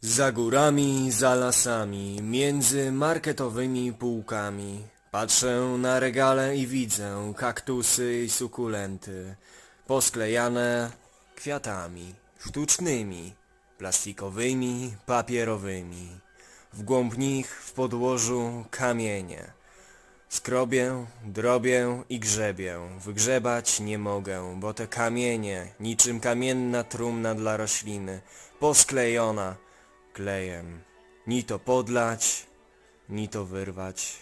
Za górami, za lasami, między marketowymi półkami. Patrzę na regale i widzę kaktusy i sukulenty, posklejane kwiatami, sztucznymi, plastikowymi, papierowymi. W głąb nich w podłożu kamienie. Skrobię, drobię i grzebię. Wygrzebać nie mogę, bo te kamienie, niczym kamienna trumna dla rośliny, posklejona klejem. Ni to podlać, ni to wyrwać.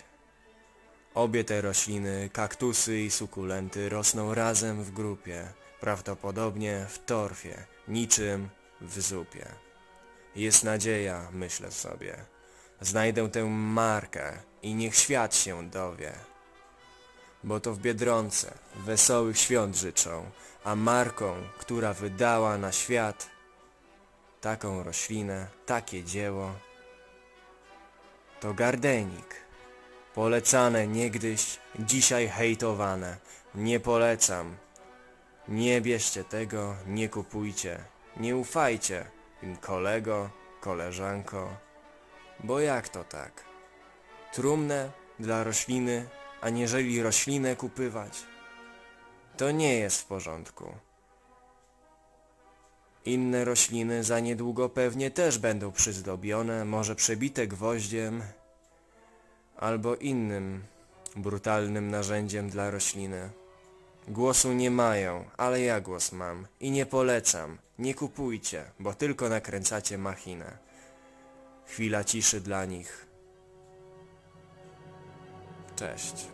Obie te rośliny, kaktusy i sukulenty rosną razem w grupie, prawdopodobnie w torfie, niczym w zupie. Jest nadzieja, myślę sobie. Znajdę tę markę i niech świat się dowie. Bo to w Biedronce wesołych świąt życzą, a marką, która wydała na świat taką roślinę, takie dzieło, to gardenik. Polecane niegdyś, dzisiaj hejtowane. Nie polecam. Nie bierzcie tego, nie kupujcie. Nie ufajcie im kolego, koleżanko. Bo jak to tak? Trumnę dla rośliny, aniżeli roślinę kupywać? To nie jest w porządku. Inne rośliny za niedługo pewnie też będą przyzdobione, może przebite gwoździem albo innym brutalnym narzędziem dla rośliny. Głosu nie mają, ale ja głos mam i nie polecam. Nie kupujcie, bo tylko nakręcacie machinę. Chwila ciszy dla nich. Cześć.